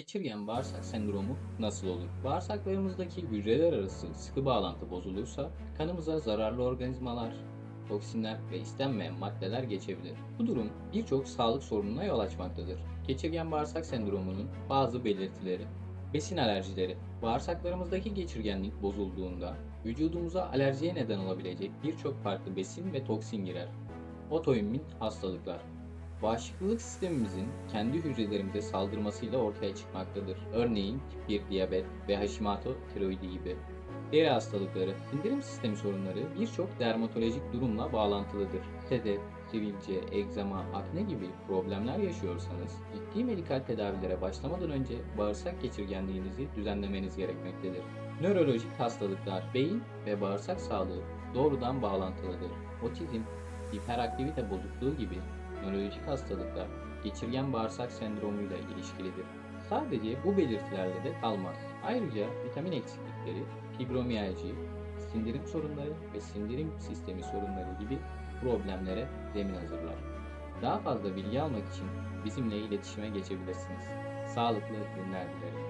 Geçirgen bağırsak sendromu nasıl olur? Bağırsaklarımızdaki hücreler arası sıkı bağlantı bozulursa kanımıza zararlı organizmalar, toksinler ve istenmeyen maddeler geçebilir. Bu durum birçok sağlık sorununa yol açmaktadır. Geçirgen bağırsak sendromunun bazı belirtileri. Besin alerjileri. Bağırsaklarımızdaki geçirgenlik bozulduğunda vücudumuza alerjiye neden olabilecek birçok farklı besin ve toksin girer. Otoimmün hastalıklar. Bağışıklık sistemimizin kendi hücrelerimize saldırmasıyla ortaya çıkmaktadır. Örneğin tip 1 diyabet ve Hashimoto tiroidi gibi. Deri hastalıkları, sindirim sistemi sorunları birçok dermatolojik durumla bağlantılıdır. Sedef, sivilce, egzama, akne gibi problemler yaşıyorsanız ciddi medikal tedavilere başlamadan önce bağırsak geçirgenliğinizi düzenlemeniz gerekmektedir. Nörolojik hastalıklar, beyin ve bağırsak sağlığı doğrudan bağlantılıdır. Otizm, hiperaktivite bozukluğu gibi nörolojik hastalıklar geçirgen bağırsak sendromuyla ilişkilidir. Sadece bu belirtilerle de kalmaz. Ayrıca vitamin eksiklikleri, fibromiyalji, sindirim sorunları ve sindirim sistemi sorunları gibi problemlere zemin hazırlar. Daha fazla bilgi almak için bizimle iletişime geçebilirsiniz. Sağlıklı günler dilerim.